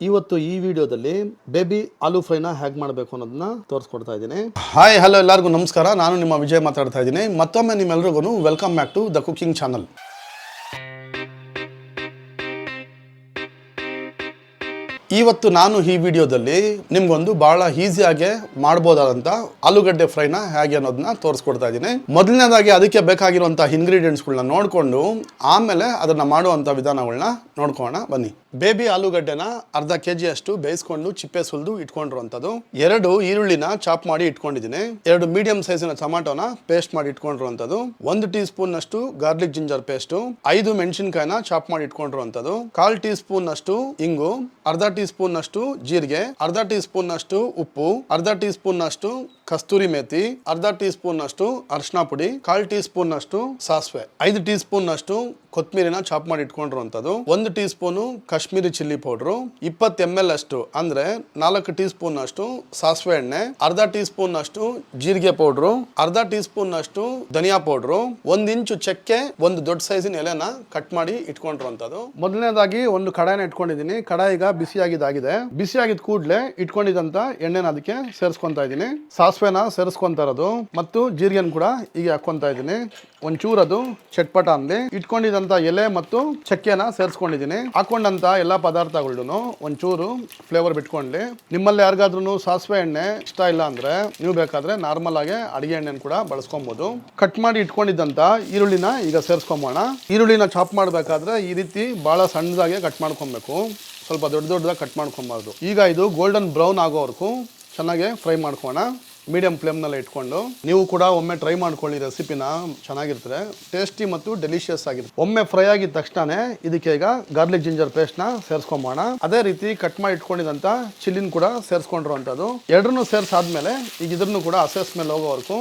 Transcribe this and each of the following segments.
ಇವತ್ತು ಈ ವಿಡಿಯೋದಲ್ಲಿ ಬೇಬಿ ಆಲೂ ಫ್ರೈನ ಹೇಗೆ ಮಾಡಬೇಕು ಅನ್ನೋದನ್ನ ತೋರಿಸ್ಕೊಡ್ತಾ ಇದ್ದೀನಿ. ಹಾಯ್ ಹಲೋ ಎಲ್ಲರಿಗೂ ನಮಸ್ಕಾರ. ನಾನು ನಿಮ್ಮ ವಿಜಯ್ ಮಾತಾಡ್ತಾ ಇದ್ದೀನಿ. ಮತ್ತೊಮ್ಮೆ ನಿಮ್ಮೆಲ್ರಿಗೂ welcome back to the cooking channel ಇವತ್ತು ನಾನು ಈ ವಿಡಿಯೋದಲ್ಲಿ ನಿಮ್ಗೊಂದು ಬಹಳ ಈಸಿಯಾಗಿ ಮಾಡಬಹುದಾದಂತ ಆಲೂಗಡ್ಡೆ ಫ್ರೈನ ಹೇಗೆ ಅನ್ನೋದನ್ನ ತೋರಿಸ್ಕೊಡ್ತಾ ಇದ್ದೀನಿ. ಮೊದಲನೇದಾಗಿ ಅದಕ್ಕೆ ಬೇಕಾಗಿರುವಂಥ ಇಂಗ್ರೀಡಿಯೆಂಟ್ಸ್ಗಳನ್ನ ನೋಡಿಕೊಂಡು ಆಮೇಲೆ ಅದನ್ನ ಮಾಡುವಂಥ ವಿಧಾನಗಳನ್ನ ನೋಡ್ಕೋಣ ಬನ್ನಿ. ಬೇಬಿ ಆಲೂಗಡ್ಡೆನ ಅರ್ಧ ಕೆ ಅಷ್ಟು ಬೇಯಿಸ್ಕೊಂಡು ಚಿಪ್ಪೆ ಸುಲಿದು ಇಟ್ಕೊಂಡಿರುವಂಥದ್ದು. ಎರಡು ಈರುಳ್ಳಿನ ಚಾಪ್ ಮಾಡಿ ಇಟ್ಕೊಂಡಿದ್ದೀನಿ. ಎರಡು ಮೀಡಿಯಂ ಸೈಜಿನ ಟೊಮಾಟೋನ ಪೇಸ್ಟ್ ಮಾಡಿ ಇಟ್ಕೊಂಡಿರುವಂಥದ್ದು. ಒಂದು ಟೀ ಸ್ಪೂನ್ ಅಷ್ಟು ಗಾರ್ಲಿಕ್ ಜಿಂಜರ್ ಪೇಸ್ಟ್. ಐದು ಮೆಣಸಿನಕಾಯಿನ ಚಾಪ್ ಮಾಡಿ ಇಟ್ಕೊಂಡಿರುವಂಥದ್ದು. ಕಾಲ್ ಟೀ ಸ್ಪೂನ್ ಅಷ್ಟು ಇಂಗು. ಅರ್ಧ ಟೀ ಸ್ಪೂನ್ ಅಷ್ಟು ಜೀರಿಗೆ. ಅರ್ಧ ಟೀ ಸ್ಪೂನ್ ಅಷ್ಟು ಉಪ್ಪು. ಅರ್ಧ ಟೀ ಸ್ಪೂನ್ ಅಷ್ಟು ಕಸ್ತೂರಿ ಮೇಥಿ ಅರ್ಧ ಟೀ ಸ್ಪೂನ್ ಅಷ್ಟು ಅರಿಶಿನ ಪುಡಿ, ಕಾಲ್ ಟೀ ಸ್ಪೂನ್ ಅಷ್ಟು ಸಾಸಿವೆ, ಐದು ಟೀ ಸ್ಪೂನ್ ಅಷ್ಟು ಚಾಪ್ ಮಾಡಿ ಇಟ್ಕೊಂಡಿರುವಂಥದ್ದು, ಒಂದು teaspoon Kashmiri chilli powder, ಇಪ್ಪತ್ತು ಎಂ ಎಲ್ ಅಷ್ಟು ಅಂದ್ರೆ ನಾಲ್ಕು ಟೀ ಸ್ಪೂನ್ ಅಷ್ಟು ಸಾಸಿವೆ ಎಣ್ಣೆ, ಅರ್ಧ ಟೀ ಸ್ಪೂನ್ ಅಷ್ಟು ಜೀರಿಗೆ ಪೌಡ್ರು, ಅರ್ಧ ಟೀ ಸ್ಪೂನ್ ಅಷ್ಟು ಧನಿಯಾ ಪೌಡ್ರು, ಒಂದ್ ಇಂಚು ಚಕ್ಕೆ, ಒಂದು ದೊಡ್ಡ ಸೈಜಿನ ಎಲೆನ ಕಟ್ ಮಾಡಿ ಇಟ್ಕೊಂಡಿರುವಂಥದ್ದು. ಮೊದಲನೇದಾಗಿ ಒಂದು ಕಡಾಯಿನ ಇಟ್ಕೊಂಡಿದ್ದೀನಿ. ಕಡಾಯಿಗ ಬಿಸಿಯಾಗಿದ್ದಾಗಿದೆ. ಬಿಸಿಯಾಗಿದ್ದ ಕೂಡಲೇ ಇಟ್ಕೊಂಡಿದಂತ ಎಣ್ಣೆನ ಅದಕ್ಕೆ ಸೇರಿಸ್ಕೊಂತಾ ಇದ್ದೀನಿ. ಸಾಸಿವೆನ ಸೇರಿಸ್ಕೊಂತ ಇರೋದು ಮತ್ತು ಜೀರಿಗೆನ ಕೂಡ ಈಗ ಹಾಕೊಂತ ಇದ್ದೀನಿ. ಒಂಚೂರು ಅದು ಚಟ್ಪಟ ಅಂದೆ ಇಟ್ಕೊಂಡಿದಂತ ಎಲೆ ಮತ್ತು ಚಕ್ಕೆನ ಸೇರಿಸ್ಕೊಂಡಿದ್ದೀನಿ. ಹಾಕೊಂಡಂತ ಎಲ್ಲ ಪದಾರ್ಥಗಳನ್ನು ಒಂಚೂರು ಫ್ಲೇವರ್ ಬಿಟ್ಕೊಂಡ್ಲಿ. ನಿಮ್ಮಲ್ಲಿ ಯಾರಿಗಾದ್ರೂ ಸಾಸಿವೆ ಎಣ್ಣೆ ಇಷ್ಟ ಇಲ್ಲ ಅಂದ್ರೆ ನೀವು ಬೇಕಾದ್ರೆ ನಾರ್ಮಲ್ ಆಗಿ ಅಡಿಗೆ ಎಣ್ಣೆನ ಕೂಡ ಬಳಸ್ಕೊಬಹುದು ಕಟ್ ಮಾಡಿ ಇಟ್ಕೊಂಡಿದ್ದಂತ ಈರುಳ್ಳಿನ ಈಗ ಸೇರಿಸ್ಕೊಂಬೋಣ. ಈರುಳ್ಳಿನ ಚಾಪ್ ಮಾಡಬೇಕಾದ್ರೆ ಈ ರೀತಿ ಬಹಳ ಸಣ್ಣದಾಗಿ ಕಟ್ ಮಾಡ್ಕೊಬೇಕು. ಸ್ವಲ್ಪ ದೊಡ್ಡ ದೊಡ್ಡದಾಗಿ ಕಟ್ ಮಾಡ್ಕೊಬಾರ್ದು. ಈಗ ಇದು ಗೋಲ್ಡನ್ ಬ್ರೌನ್ ಆಗೋವರೆಗೂ ಚೆನ್ನಾಗಿ ಫ್ರೈ ಮಾಡ್ಕೋಣ ಮೀಡಿಯಂ ಫ್ಲೇಮ್ನಲ್ಲಿ ಇಟ್ಕೊಂಡು ನೀವು ಕೂಡ ಒಮ್ಮೆ ಟ್ರೈ ಮಾಡ್ಕೊಳ್ಳಿ ರೆಸಿಪಿನ ಚೆನ್ನಾಗಿರ್ತದೆ. ಟೇಸ್ಟಿ ಮತ್ತು ಡೆಲಿಷಿಯಸ್ ಆಗಿರುತ್ತೆ ಒಮ್ಮೆ ಫ್ರೈ ಆಗಿದ ತಕ್ಷಣ ಇದಕ್ಕೆ ಈಗ ಗಾರ್ಲಿಕ್ ಜಿಂಜರ್ ಪೇಸ್ಟ್ನ ಸೇರಿಸ್ಕೊಂಬೋಣ ಅದೇ ರೀತಿ ಕಟ್ ಮಾಡಿ ಇಟ್ಕೊಂಡಿದಂಥ ಚಿಲ್ಲಿನ ಕೂಡ ಸೇರಿಸ್ಕೊಂಡಿರುವಂಥದ್ದು. ಎರಡನ್ನು ಸೇರಿಸಾದ್ಮೇಲೆ ಈಗ ಇದನ್ನು ಕೂಡ ಹಸೆ ಮೇಲೆ ಹೋಗೋವರೆಗೂ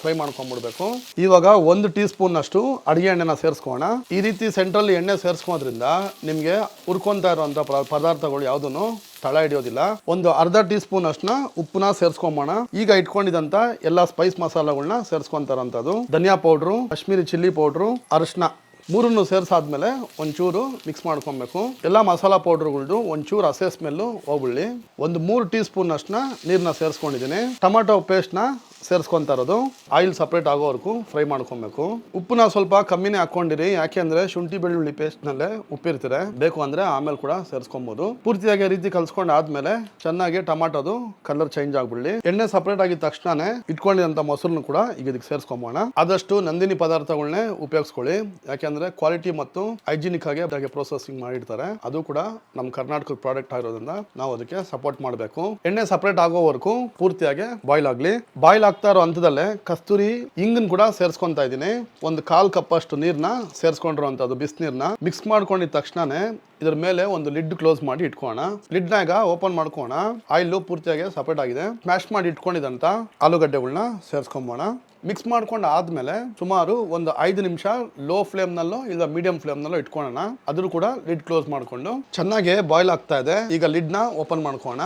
ಫ್ರೈ ಮಾಡ್ಕೊಂಡ್ಬಿಡ್ಬೇಕು ಇವಾಗ ಒಂದು ಟೀ ಸ್ಪೂನ್ ಅಷ್ಟು ಅಡಿಗೆ ಎಣ್ಣೆನ ಸೇರಿಸ್ಕೋಣ ಈ ರೀತಿ ಸೆಂಟ್ರಲ್ಲಿ ಎಣ್ಣೆ ಸೇರಿಸ್ಕೋದ್ರಿಂದ ನಿಮಗೆ ಹುರ್ಕೊತಾ ಇರುವಂಥ ಪದಾರ್ಥಗಳು ಯಾವುದೂ ತಳ ಹಿಡಿಯೋದಿಲ್ಲ. ಒಂದು ಅರ್ಧ ಟೀ ಸ್ಪೂನ್ ಅಷ್ಟನ್ನ ಉಪ್ಪನ್ನ ಸೇರಿಸ್ಕೊಂಬೋಣ. ಈಗ ಇಟ್ಕೊಂಡಿದಂತ ಎಲ್ಲ ಸ್ಪೈಸ್ ಮಸಾಲಗಳನ್ನ ಸೇರಿಸ್ಕೊಂತಾರಂಥದ್ದು ಧನಿಯಾ ಪೌಡ್ರು ಕಾಶ್ಮೀರಿ ಚಿಲ್ಲಿ ಪೌಡ್ರು ಅರಿಶಿನ ಮೂರನ್ನು ಸೇರಿಸಾದ್ಮೇಲೆ ಒಂಚೂರು ಮಿಕ್ಸ್ ಮಾಡ್ಕೊಬೇಕು. ಎಲ್ಲ ಮಸಾಲ ಪೌಡ್ರ್ಗಳ್ದು ಒಂಚೂರು ಹಸೆ ಸ್ಮೆಲ್ಲು ಹೋಗುಳ್ಳಿ ಒಂದು ಮೂರು ಟೀ ಸ್ಪೂನ್ ಅಷ್ಟನ್ನ ನೀರನ್ನ ಸೇರಿಸ್ಕೊಂಡಿದ್ದೀನಿ. ಟೊಮಾಟೊ ಪೇಸ್ಟ್ನ ಸೇರಿಸ್ಕೊಂತಾ ಇರೋದು. ಆಯಿಲ್ ಸಪ್ರೇಟ್ ಆಗೋವರೆಗೂ ಫ್ರೈ ಮಾಡ್ಕೊಬೇಕು. ಉಪ್ಪನ್ನ ಸ್ವಲ್ಪ ಕಮ್ಮಿನೇ ಹಾಕೊಂಡಿರಿ ಯಾಕೆಂದ್ರೆ ಶುಂಠಿ, ಬೆಳ್ಳುಳ್ಳಿ ಪೇಸ್ಟ್ನಲ್ಲೇ ಉಪ್ಪಿರ್ತಾರೆ ಬೇಕು ಅಂದ್ರೆ ಆಮೇಲೆ ಕೂಡ ಸೇರಿಸ್ಕೊಬಹುದು ಪೂರ್ತಿಯಾಗಿ ರೀತಿ ಕಲ್ಸ್ಕೊಂಡು ಆದ್ಮೇಲೆ ಚೆನ್ನಾಗಿ ಟೊಮಾಟೋದು ಕಲರ್ ಚೇಂಜ್ ಆಗ್ಬಿಡ್ಲಿ. ಎಣ್ಣೆ ಸಪ್ರೇಟ್ ಆಗಿದ ತಕ್ಷಣನೇ ಇಟ್ಕೊಂಡಿದಂತ ಮೊಸರನ್ನು ಕೂಡ ಈಗ ಇದಕ್ಕೆ ಸೇರಿಸ್ಕೊಂಬೋಣ. ಆದಷ್ಟು ನಂದಿನಿ ಪದಾರ್ಥಗಳನ್ನೇ ಉಪಯೋಗಿಸ್ಕೊಳ್ಳಿ. ಯಾಕೆಂದ್ರೆ ಕ್ವಾಲಿಟಿ ಮತ್ತು ಹೈಜಿನಿಕ್ ಆಗಿ ಅದಕ್ಕೆ ಪ್ರೊಸೆಸಿಂಗ್ ಮಾಡಿರ್ತಾರೆ. ಅದು ಕೂಡ ನಮ್ಮ ಕರ್ನಾಟಕದ ಪ್ರಾಡಕ್ಟ್ ಆಗಿರೋದ್ರಿಂದ ನಾವು ಅದಕ್ಕೆ ಸಪೋರ್ಟ್ ಮಾಡಬೇಕು. ಎಣ್ಣೆ ಸಪ್ರೇಟ್ ಆಗೋವರೆಗೂ ಪೂರ್ತಿಯಾಗಿ ಬಾಯ್ಲ್ ಆಗಲಿ. ಬಾಯ್ಲ್ ಆಗ್ತಾ ಇರೋ ಹಂತದಲ್ಲೇ ಕಸ್ತೂರಿ ಇಂಗನ್ ಕೂಡ ಸೇರಿಸ್ಕೊಂತಾ ಇದ್ದೀನಿ. ಒಂದು ಕಾಲ್ ಕಪ್ ಅಷ್ಟು ನೀರನ್ನ ಸೇರಿಸ್ಕೊಂಡಿರುವಂಥದ್ದು ಬಿಸಿನೀರ್ನ ಮಿಕ್ಸ್ ಮಾಡ್ಕೊಂಡಿದ ತಕ್ಷಣನೇ ಇದ್ರ ಮೇಲೆ ಒಂದು ಲಿಡ್ ಕ್ಲೋಸ್ ಮಾಡಿ ಇಟ್ಕೋಣ ಲಿಡ್ನಾಗ ಓಪನ್ ಮಾಡ್ಕೋಣ ಆಯಿಲ್ ಪೂರ್ತಿಯಾಗಿ ಸಪರೇಟ್ ಆಗಿದೆ. ಸ್ಮ್ಯಾಶ್ ಮಾಡಿ ಇಟ್ಕೊಂಡಿದಂತ ಆಲೂಗಡ್ಡೆಗಳನ್ನ ಸೇರಿಸ್ಕೊಂಬೋಣ. ಮಿಕ್ಸ್ ಮಾಡ್ಕೊಂಡು ಆದ್ಮೇಲೆ ಸುಮಾರು ಒಂದು ಐದು ನಿಮಿಷ ಲೋ ಫ್ಲೇಮ್ನಲ್ಲೋ ಇಲ್ಲ ಮೀಡಿಯಂ ಫ್ಲೇಮ್ನಲ್ಲೋ ಇಟ್ಕೊಳ್ಳೋಣ. ಅದ್ರ ಕೂಡ ಲಿಡ್ ಕ್ಲೋಸ್ ಮಾಡ್ಕೊಂಡು ಚೆನ್ನಾಗಿ ಬಾಯ್ಲ್ ಆಗ್ತಾ ಇದೆ. ಈಗ ಲಿಡ್ನ ಓಪನ್ ಮಾಡ್ಕೋಣ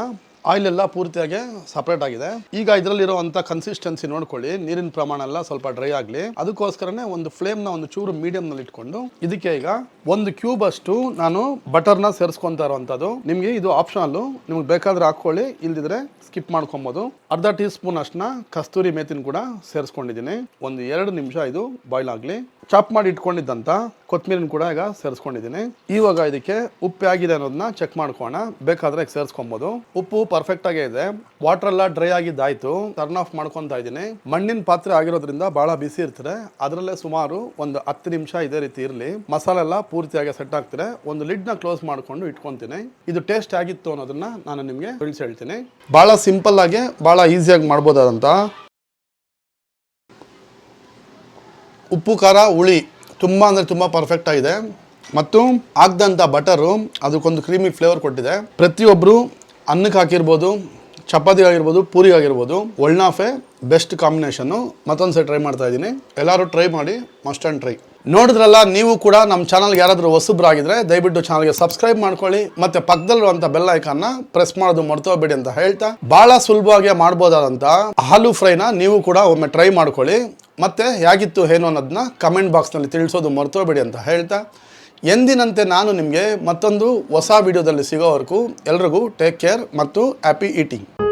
ಆಯಿಲ್ ಎಲ್ಲ ಪೂರ್ತಿಯಾಗಿ ಸಪ್ರೇಟ್ ಆಗಿದೆ. ಈಗ ಇದರಲ್ಲಿರುವಂಥ ಕನ್ಸಿಸ್ಟೆನ್ಸಿ ನೋಡ್ಕೊಳ್ಳಿ. ನೀರಿನ ಪ್ರಮಾಣ ಎಲ್ಲ ಸ್ವಲ್ಪ ಡ್ರೈ ಆಗಲಿ. ಅದಕ್ಕೋಸ್ಕರನೇ ಒಂದು ಫ್ಲೇಮ್ನ ಒಂದು ಚೂರು ಮೀಡಿಯಂನಲ್ಲಿ ಇಟ್ಕೊಂಡು, ಇದಕ್ಕೆ ಈಗ ಒಂದು ಕ್ಯೂಬ್ ಅಷ್ಟು ನಾನು ಬಟರ್ನ ಸೇರಿಸ್ಕೊಂತಾ ಇರುವಂಥದ್ದು ನಿಮಗೆ ಇದು ಆಪ್ಷನಲ್ ನಿಮ್ಗೆ ಬೇಕಾದ್ರೆ ಹಾಕ್ಕೊಳ್ಳಿ. ಇಲ್ದಿದ್ರೆ ಸ್ಕಿಪ್ ಮಾಡ್ಕೊಬೋದು. ಅರ್ಧ ಟೀ ಸ್ಪೂನ್ ಅಷ್ಟನ್ನ ಕಸ್ತೂರಿ ಮೇತಿನ ಕೂಡ ಸೇರಿಸ್ಕೊಂಡಿದ್ದೀನಿ. ಒಂದು ಎರಡು ನಿಮಿಷ ಇದು ಬಾಯ್ಲ್ ಆಗಲಿ. ಚಾಪ್ ಮಾಡಿ ಇಟ್ಕೊಂಡಿದ್ದಂಥ ಕೊತ್ತಂಬರಿನ ಕೂಡ ಈಗ ಸೇರಿಸ್ಕೊಂಡಿದ್ದೀನಿ. ಇವಾಗ ಇದಕ್ಕೆ ಉಪ್ಪು ಆಗಿದೆ ಅನ್ನೋದನ್ನ ಚೆಕ್ ಮಾಡ್ಕೋಣ ಬೇಕಾದ್ರೆ ಸೇರಿಸ್ಕೊಬೋದು. ಉಪ್ಪು ಪರ್ಫೆಕ್ಟ್ ಆಗೇ ಇದೆ. ವಾಟರ್ ಎಲ್ಲ ಡ್ರೈ ಆಗಿದ್ದಾಯ್ತು. ಟರ್ನ್ ಆಫ್ ಮಾಡ್ಕೊತಾ ಇದ್ದೀನಿ. ಮಣ್ಣಿನ ಪಾತ್ರೆ ಆಗಿರೋದ್ರಿಂದ ಬಹಳ ಬಿಸಿ ಇರ್ತದೆ ಅದರಲ್ಲೇ ಸುಮಾರು ಒಂದು ಹತ್ತು ನಿಮಿಷ ಇದೇ ರೀತಿ ಇರಲಿ. ಮಸಾಲೆ ಎಲ್ಲ ಪೂರ್ತಿಯಾಗಿ ಸೆಟ್ ಆಗ್ತದೆ. ಒಂದು ಲಿಡ್ನ ಕ್ಲೋಸ್ ಮಾಡಿಕೊಂಡು ಇಟ್ಕೊಂತೀನಿ. ಇದು ಟೇಸ್ಟ್ ಆಗಿತ್ತು ಅನ್ನೋದನ್ನ ನಾನು ನಿಮಗೆ ತಿಳಿಸಿ ಹೇಳ್ತೀನಿ. ಬಹಳ ಸಿಂಪಲ್ ಆಗಿ ಬಹಳ ಈಸಿಯಾಗಿ ಮಾಡ್ಬೋದಾದಂಥ ಉಪ್ಪು, ಖಾರ, ಹುಳಿ ತುಂಬ ಅಂದರೆ ತುಂಬ ಪರ್ಫೆಕ್ಟ್ ಆಗಿದೆ. ಮತ್ತು ಹಾಕ್ದಂಥ ಬಟರು ಅದಕ್ಕೊಂದು ಕ್ರೀಮಿ ಫ್ಲೇವರ್ ಕೊಟ್ಟಿದೆ. ಪ್ರತಿಯೊಬ್ಬರು ಅನ್ನಕ್ಕೆ ಹಾಕಿರ್ಬೋದು, ಚಪಾತಿ ಆಗಿರ್ಬೋದು, ಪೂರಿ ಆಗಿರ್ಬೋದು ಒಳ್ನಾಫೆ ಬೆಸ್ಟ್ ಕಾಂಬಿನೇಷನ್ನು ಮತ್ತೊಂದು ಸರಿ ಟ್ರೈ ಮಾಡ್ತಾ ಇದ್ದೀನಿ. ಎಲ್ಲರೂ ಟ್ರೈ ಮಾಡಿ ಮಸ್ಟ್ ಆ್ಯಂಡ್ ಟ್ರೈ ನೋಡಿದ್ರಲ್ಲ, ನೀವು ಕೂಡ ನಮ್ಮ ಚಾನಲ್ಗೆ ಯಾರಾದರೂ ಹೊಸಬ್ರಾಗಿದ್ರೆ ದಯವಿಟ್ಟು ಚಾನಲ್ಗೆ ಸಬ್ಸ್ಕ್ರೈಬ್ ಮಾಡ್ಕೊಳ್ಳಿ. ಮತ್ತು ಪಕ್ಕದಲ್ಲಿರುವಂಥ ಬೆಲ್ ಐಕಾನ್ನ ಪ್ರೆಸ್ ಮಾಡೋದು ಮರ್ತೋಗ್ಬೇಡಿ ಅಂತ ಹೇಳ್ತಾ, ಭಾಳ ಸುಲಭವಾಗಿ ಮಾಡ್ಬೋದಾದಂಥ ಆಲೂ ಫ್ರೈನ ನೀವು ಕೂಡ ಒಮ್ಮೆ ಟ್ರೈ ಮಾಡ್ಕೊಳ್ಳಿ. ಮತ್ತೆ ಹೇಗಿತ್ತು ಏನೋ ಅನ್ನೋದನ್ನ ಕಮೆಂಟ್ ಬಾಕ್ಸ್ನಲ್ಲಿ ತಿಳಿಸೋದು ಮರ್ತೋಬೇಡಿ ಅಂತ ಹೇಳ್ತಾ, ಎಂದಿನಂತೆ ನಾನು ನಿಮಗೆ ಮತ್ತೊಂದು ಹೊಸ ವಿಡಿಯೋದಲ್ಲಿ ಸಿಗೋವರೆಗೂ ಎಲ್ರಿಗೂ ಟೇಕ್ ಕೇರ್ ಮತ್ತು ಹ್ಯಾಪಿ ಈಟಿಂಗ್